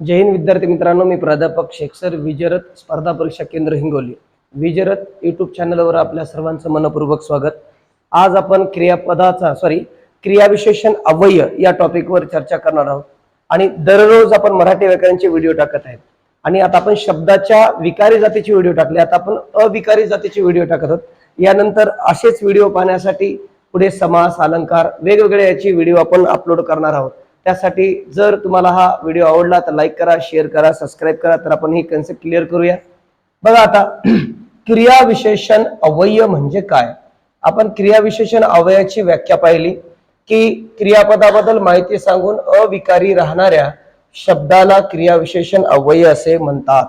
जय हिंद विद्यार्थी मित्रांनो मी प्राध्यापक शेखसर विजरत स्पर्धा परीक्षा केंद्र हिंगोली. विजरत यूट्यूब चॅनलवर आपल्या सर्वांचं मनपूर्वक स्वागत. आज आपण क्रियापदाचा सॉरी क्रियाविशेषण अव्यय या टॉपिकवर चर्चा करणार आहोत. आणि दररोज आपण मराठी व्याकरणचे व्हिडिओ टाकत आहेत. आणि आता आपण शब्दाच्या विकारी जातीचे व्हिडिओ टाकले. आता आपण अविकारी जातीचे व्हिडिओ टाकत आहोत. यानंतर असेच व्हिडिओ पाहण्यासाठी पुढे समास अलंकार वेगवेगळे याची व्हिडिओ आपण अपलोड करणार आहोत. त्यासाठी जर तुम्हाला हा व्हिडिओ आवडला तर लाईक करा शेअर करा सबस्क्राईब करा तर आपण ही कन्सेप्ट क्लिअर करूया. बघा आता क्रियाविशेषण अवयय म्हणजे काय? आपण क्रियाविशेषण अवयवाची व्याख्या पाहिली की क्रियापदाबद्दल माहिती सांगून अविकारी राहणाऱ्या शब्दाला क्रियाविशेषण अवयव असे म्हणतात.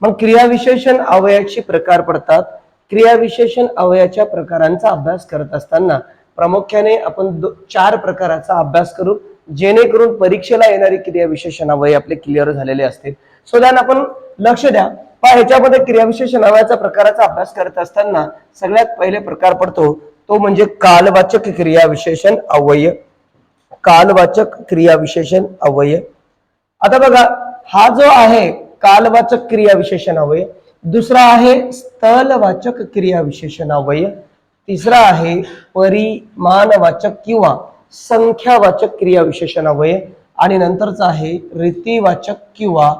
मग क्रियाविशेषण अवयाची प्रकार पडतात. क्रियाविशेषण अवयाच्या प्रकारांचा अभ्यास करत असताना प्रामुख्याने आपण दो- चार प्रकाराचा अभ्यास करू. जेणेकरून परीक्षेला येणारी क्रियाविशेषण अवय आपले क्लिअर झालेले असतील. सो दॅन आपण लक्ष द्या. पहा ह्याच्यामध्ये क्रियाविशेषण अवयाचा प्रकाराचा अभ्यास करत असताना सगळ्यात पहिले प्रकार पडतो. तो म्हणजे कालवाचक क्रियाविशेषण अवय कालवाचक क्रियाविशेषण अवय आता बघा हा जो आहे कालवाचक क्रियाविशेषण अवय दुसरा आहे स्थलवाचक क्रियाविशेषण अवय तिसरा आहे परिमानवाचक किंवा संख्यावाचक क्रियाविशेषणावय आणि नंतरच आहे रीतीवाचक किंवा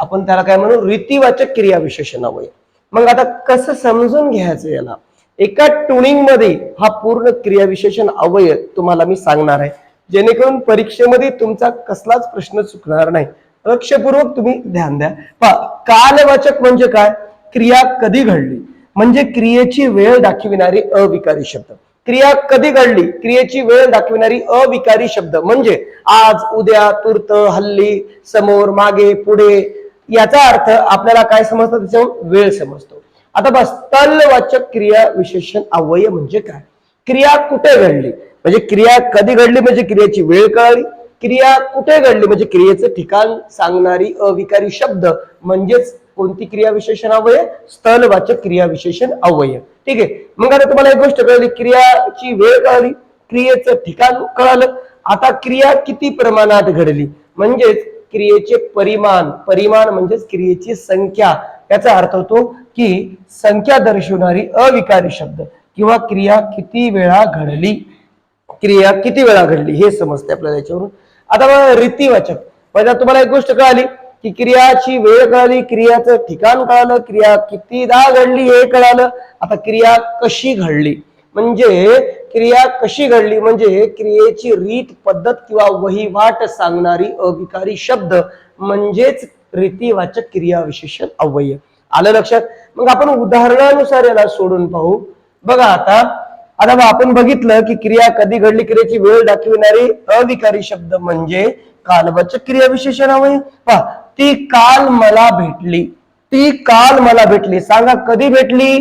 आपण त्याला काय म्हणू? रीतीवाचक क्रियाविशेषणावय मग आता कसं समजून घ्यायचं याला? एका ट्युनिंगमध्ये हा पूर्ण क्रियाविशेषण अवयव तुम्हाला मी सांगणार आहे. जेणेकरून परीक्षेमध्ये तुमचा कसलाच प्रश्न चुकणार नाही. लक्षपूर्वक तुम्ही ध्यान द्या. पहा कालवाचक म्हणजे काय? क्रिया कधी घडली? म्हणजे क्रियेची वेळ दाखविणारी अविकारी शब्द. क्रिया कधी घडली? क्रियेची वेळ दाखविणारी अविकारी शब्द म्हणजे आज उद्या तूर्त हल्ली समोर मागे पुढे याचा अर्थ आपल्याला काय समजतं? त्याच्यावर वेळ समजतो. आता बस तलवाचक क्रिया विशेषण अवयय म्हणजे काय? क्रिया कुठे घडली? म्हणजे क्रिया कधी घडली? म्हणजे क्रियेची वेळ कळली. क्रिया कुठे घडली? म्हणजे क्रियेचं ठिकाण सांगणारी अविकारी शब्द म्हणजेच कोणती क्रियाविशेषण विशेषण स्थलवाचक क्रियाविशेषण अवयव. ठीक आहे? मग आता तुम्हाला एक गोष्ट कळली. क्रियाची वेळ कळली. क्रियेचं ठिकाण कळालं. आता क्रिया किती प्रमाणात घडली? म्हणजेच क्रियेचे परिमाण. परिमाण म्हणजेच क्रियेची संख्या. याचा अर्थ होतो की संख्या दर्शवणारी अविकारी शब्द किंवा क्रिया किती वेळा घडली? क्रिया किती वेळा घडली? हे समजते आपल्याला याच्यावरून. आता रीतीवाचक. म्हणजे तुम्हाला एक गोष्ट कळाली. की क्रियाची वेळ कळाली क्रियाचं ठिकाण कळालं क्रिया कितीदा घडली हे कळालं. आता क्रिया कशी घडली? म्हणजे क्रिया कशी घडली? म्हणजे क्रियेची रीत पद्धत किंवा वहिवाट सांगणारी अविकारी शब्द म्हणजेच रीतीवाचक क्रिया विशेषण अवयय. आलं लक्षात? मग आपण उदाहरणानुसार याला सोडून पाहू. बघा आता आता आपण बघितलं की क्रिया कधी घडली? क्रियेची वेळ दाखविणारी अविकारी शब्द म्हणजे कालवाचक क्रिया विशेषण अवयय. पहा ती काल मला भेटली. ती काल मला भेटली. सांगा कधी भेटली?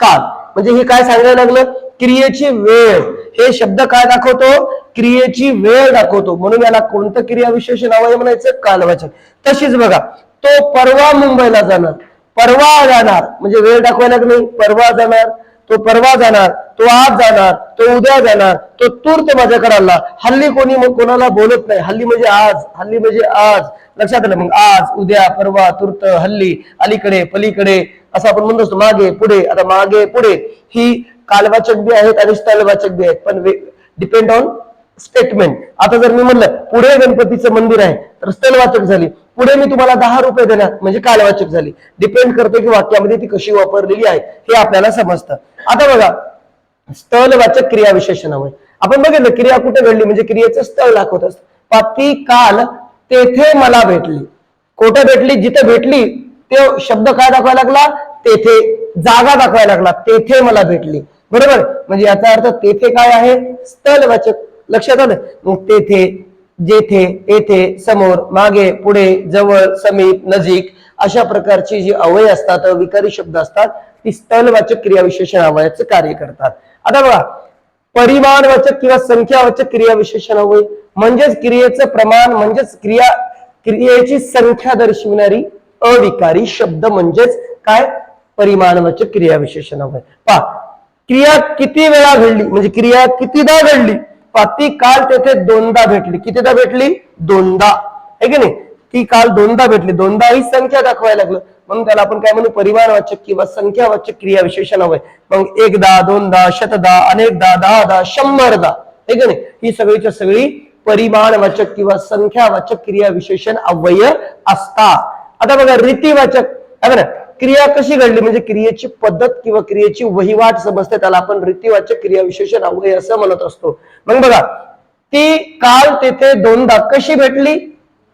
काल. म्हणजे हे काय सांगायला लागलं? क्रियेची वेळ. हे शब्द काय दाखवतो? क्रियेची वेळ दाखवतो. म्हणून याला कोणतं क्रियाविशेष नाव आहे म्हणायचं? कालवाचक. तशीच बघा तो परवा मुंबईला जाणार. परवा जाणार. म्हणजे वेळ दाखवायला नाही परवा जाणार. तो परवा जाणार. तो आज जाणार. तो उद्या जाणार. तो तूर्त माझ्याकडे आला. हल्ली कोणी मग कोणाला बोलत नाही. हल्ली म्हणजे आज. हल्ली म्हणजे आज. लक्षात आलं मग आज उद्या परवा तुर्त हल्ली अलीकडे पलीकडे असं आपण म्हणतो असतो, मागे पुढे आता मागे पुढे. ही कालवाचक बी आहेत आणि स्थलवाचक बी आहेत. पण डिपेंड ऑन स्टेटमेंट आता जर मी म्हणलं पुढे गणपतीचं मंदिर आहे तर स्थलवाचक झाली. पुढे मी तुम्हाला दहा रुपये देणार म्हणजे कालवाचक झाली. डिपेंड करते की वाक्यामध्ये ती कशी वापरलेली आहे हे आपल्याला समजतं. आता बघा स्थलवाचक क्रिया विशेषणामुळे आपण बघितलं क्रिया कुठे घडली? म्हणजे क्रियेचं स्थळ दाखवत असत. पाती काल तेथे मला भेटली. कोठे भेटली? जिथे भेटली ते शब्द काय दाखवायला लागला? तेथे जागा दाखवायला लागला. तेथे मला भेटली. बरोबर? म्हणजे याचा अर्थ तेथे काय आहे? स्थलवाचक लक्षात आलं? मग तेथे जेथे येथे समोर मागे पुढे जवळ समीप नजीक अशा प्रकारची जी अवय असतात विकारी शब्द असतात ती स्थलवाचक क्रियाविशेषण अवयाचं कार्य करतात. आता बघा परिमाणवाचक किंवा संख्यावाचक क्रियाविशेषण अवय म्हणजेच क्रियेचं प्रमाण म्हणजेच क्रिया क्रियेची संख्या दर्शविणारी अविकारी शब्द म्हणजेच काय? परिमाणवाचक क्रियाविशेषण अवय पहा क्रिया किती वेळा घडली? म्हणजे क्रिया कितीदा घडली? पहा ती काल तेथे दोनदा भेटली. कितीदा भेटली? दोनदा. आहे की नाही? ती काल दोनदा भेटली. दोनदा ही संख्या दाखवायला लागलं. म्हणून त्याला आपण काय म्हणू? परिमाणवाचक किंवा संख्यावाचक क्रिया विशेषण हवंय मग एकदा दोनदा शतदा अनेकदा दहादा शंभरदा. हे की नाही? ही सगळीच्या सगळी परिमाणवाचक किंवा संख्यावाचक क्रिया विशेषण अव्यय असतात. आता बघा रीतीवाचक. आहे ना क्रिया कशी घडली? म्हणजे क्रियेची पद्धत किंवा क्रियेची वहिवाट समजते त्याला आपण रीतीवाचक क्रिया विशेषण अव्यय असं म्हणत असतो. मग बघा ती काल तेथे दोनदा कशी भेटली?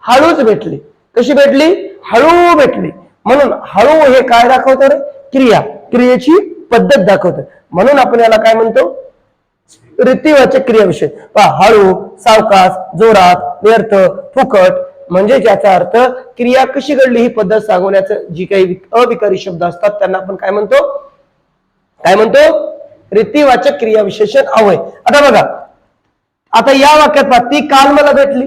हळूच भेटली. कशी भेटली? हळू भेटली. म्हणून हळू हे काय दाखवतं रे? क्रिया. क्रियेची पद्धत दाखवतं. म्हणून आपण याला काय म्हणतो? रीतीवाचक क्रियाविषय. पहा हळू सावकाश जोरात व्यर्थ फुकट म्हणजे ज्याचा अर्थ क्रिया कशी घडली ही पद्धत सांगवण्याचं जी काही अविकारी शब्द असतात त्यांना आपण काय म्हणतो? काय म्हणतो? रीतीवाचक क्रिया विशेषण अवय. आता बघा आता या वाक्यात पहा ती काल मला भेटली.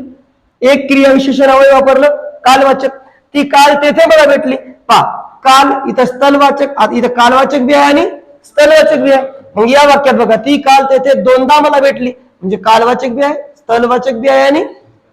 एक क्रिया विशेषण अवय वापरलं कालवाचक. ती काल तेथे मला भेटली. पहा काल इथं स्थलवाचक आता इथं कालवाचक बी आहे आणि स्थलवाचक बी आहे. मग या वाक्यात बघा ती काल तेथे दोनदा मला भेटली. म्हणजे कालवाचक बी आहे स्थलवाचक बी आहे आणि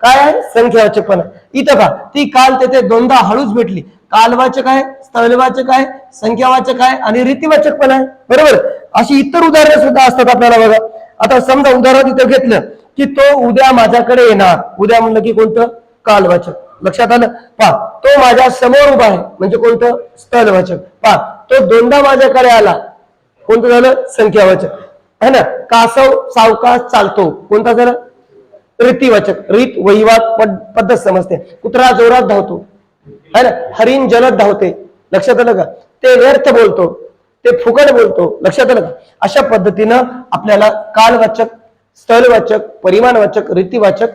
काय आहे? संख्यावाचक पण आहे. इथं का ती काल तेथे दोनदा हळूच भेटली. कालवाचक आहे स्थलवाचक आहे संख्यावाचक आहे आणि रीतीवाचक पण आहे. बरोबर? अशी इतर उदाहरणं सुद्धा असतात आपल्याला बघा. आता समजा उदाहरण इथं घेतलं की तो उद्या माझ्याकडे येणार. उद्या म्हणलं की कोणतं? कालवाचक. लक्षात आलं? पहा तो माझ्यासमोर उभा आहे. म्हणजे कोणतं? स्थलवाचक. पहा तो दोनदा माझ्याकडे आला. कोणतं झालं? संख्यावाचक. है ना? कासव सावकाश चालतो. कोणता झालं? रीतीवाचक. रीत वहिवाद पद- पद्धत समजते. कुत्रा जोरात धावतो. है ना? हरिण जलद धावते. लक्षात आलं का? ते व्यर्थ बोलतो. ते फुकट बोलतो. लक्षात आलं का? अशा पद्धतीनं आपल्याला कालवाचक स्थलवाचक परिमाणवाचक रीतीवाचक